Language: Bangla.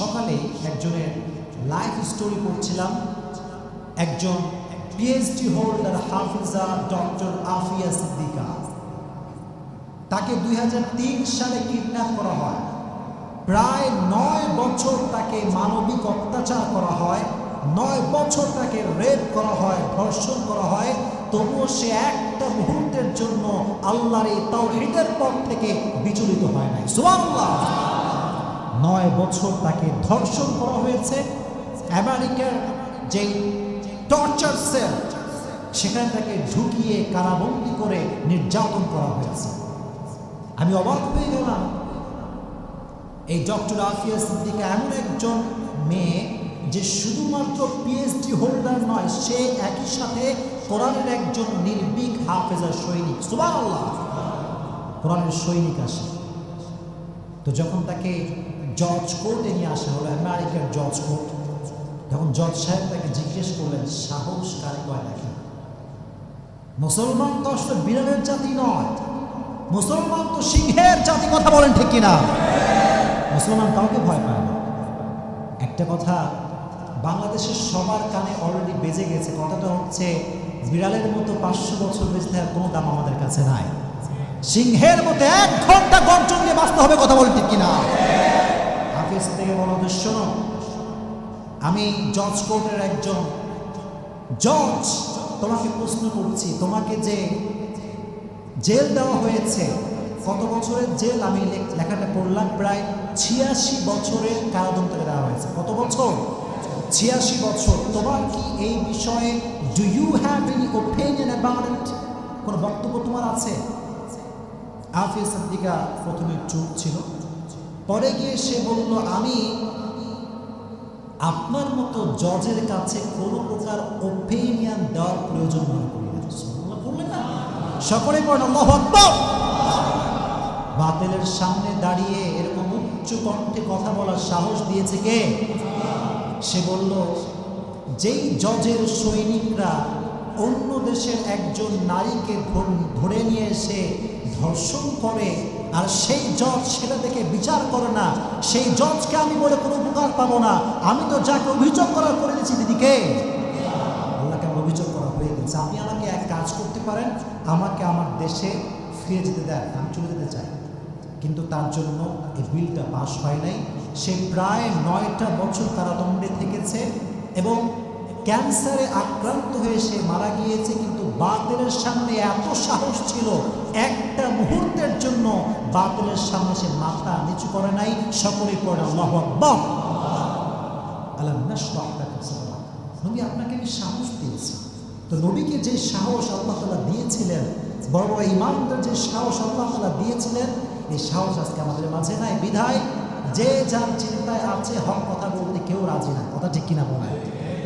সকালে একজনের লাইফ স্টোরি পড়ছিলাম। একজন পিএইচডি হোল্ডার হাফিজা ডক্টর আফিয়া সিদ্দিকা। তাকে দুই হাজার তিন সালে কিডন্যাপ করা হয়। প্রায় নয় বছর তাকে মানবিক অত্যাচার করা হয়। নয় বছর তাকে রেপ করা হয়, ধর্ষণ করা হয়। তবুও সে একটা মুহূর্তের জন্য আল্লাহর এই তাওহীদের পথ থেকে বিচলিত হয় নাই। সুবহানাল্লাহ! নয় বছর তাকে ধর্ষণ করা হয়েছে। আমেরিকার যেই টর্চার সেল, সেখানে তাকে ঢুকিয়ে কারাবন্দি করে নির্যাতন করা হয়েছে। আমি অবাক হয়ে গেলাম, এই ডক্টর আফিয়া সিদ্দিকা এমন একজন মেয়ে যে শুধুমাত্র পিএইচডি হোল্ডার নয়, সে একই সাথে কোরআনের একজন নির্ভীক হাফেজার সৈনিক। সুবাহ কোরআনের সৈনিক আসে। তো যখন তাকে জজ কোর্টে নিয়ে আসা, হলো আমেরিকার জজ কোর্ট তখন জজ সাহেব তাকে জিজ্ঞেস করলেন, সাহস কারে কয় দেখেন মুসলমান তো আসলে বিড়ালের জাতি নয়। মুসলমান তো সিংহের জাতি, কথা বলেন ঠিক কিনা? মুসলমান কাউকে ভয় পায় না। একটা কথা, বাংলাদেশের সবার কানে অলরেডি বেজে গেছে। কথাটা হচ্ছে, বিড়ালের মতো পাঁচশো বছর বেঁচে থাকার কোনো দাম আমাদের কাছে নাই। সিংহের মতো এক ঘণ্টা গর্জন দিয়ে বাঁচতে হবে, কথা হাফিজ থেকে বলো যে শোনো, আমি জজ কোর্টের একজন। জজ, তোমাকে প্রশ্ন করছি, তোমাকে যে জেল দেওয়া হয়েছে, কত বছরের জেল? আমি লেখাটা পড়লাম, প্রায় ছিয়াশি বছরের কারাদণ্ডকে দেওয়া হয়েছে। কত বছর? ছিয়াশি বছর। তোমার কি এই বিষয়ে do you have any opinion about কোনো বক্তব্য তোমার আছে? আফিয়া সিদ্দিকা প্রথমে চুপ ছিল। পরে গিয়ে সে বলল, আমি আপনার মতো জজের কাছে কোনো প্রকার ওপিনিয়ন দেওয়ার প্রয়োজন মনে করি না? সকলে পড়েন বাতিলের সামনে দাঁড়িয়ে এরকম উচ্চ কণ্ঠে কথা বলার সাহস দিয়েছে কে? সে বলল, যেই জজের সৈনিকরা অন্য দেশের একজন নারীকে ধরে নিয়ে এসে ধর্ষণ করে, আর সেই জজ সেটা দেখে বিচার করে না, সেই জজকে আমি বলে কোনো উপকার পাবো না, আমি তো যাকে অভিযোগ করার করে দিয়েছি দিদিকে। আল্লাহকে আমার অভিযোগ করা হয়ে গেছে। আপনি আমাকে এক কাজ করতে পারেন, আমাকে আমার দেশে ফিরে যেতে দেন, আমি চলে যেতে চাই। কিন্তু তার জন্য এই বিলটা পাশ হয় নাই। সে প্রায় নয়টা বছর কারাদণ্ডে থেকেছে এবং ক্যান্সারে আক্রান্ত হয়ে সে মারা গিয়েছে, কিন্তু বাতিলের সামনে এত সাহস ছিল একটা মুহূর্তের জন্য বাতিলের সামনে সে মাথা নিচু করে নাই। সকলে পড়ে। নবী, আপনাকে আমি সাহস দিয়েছি। তো নবীকে যে সাহস আল্লাহ তালা দিয়েছিলেন, বড় বড় ইমামদের যে সাহস আল্লাহ তালা দিয়েছিলেন, এই সাহস আজকে আমাদের মাঝে নাই। বিধায় যে যার চিন্তায় আছে, হক কথা বলতে কেউ রাজি না। কথা ঠিক কিনা বলে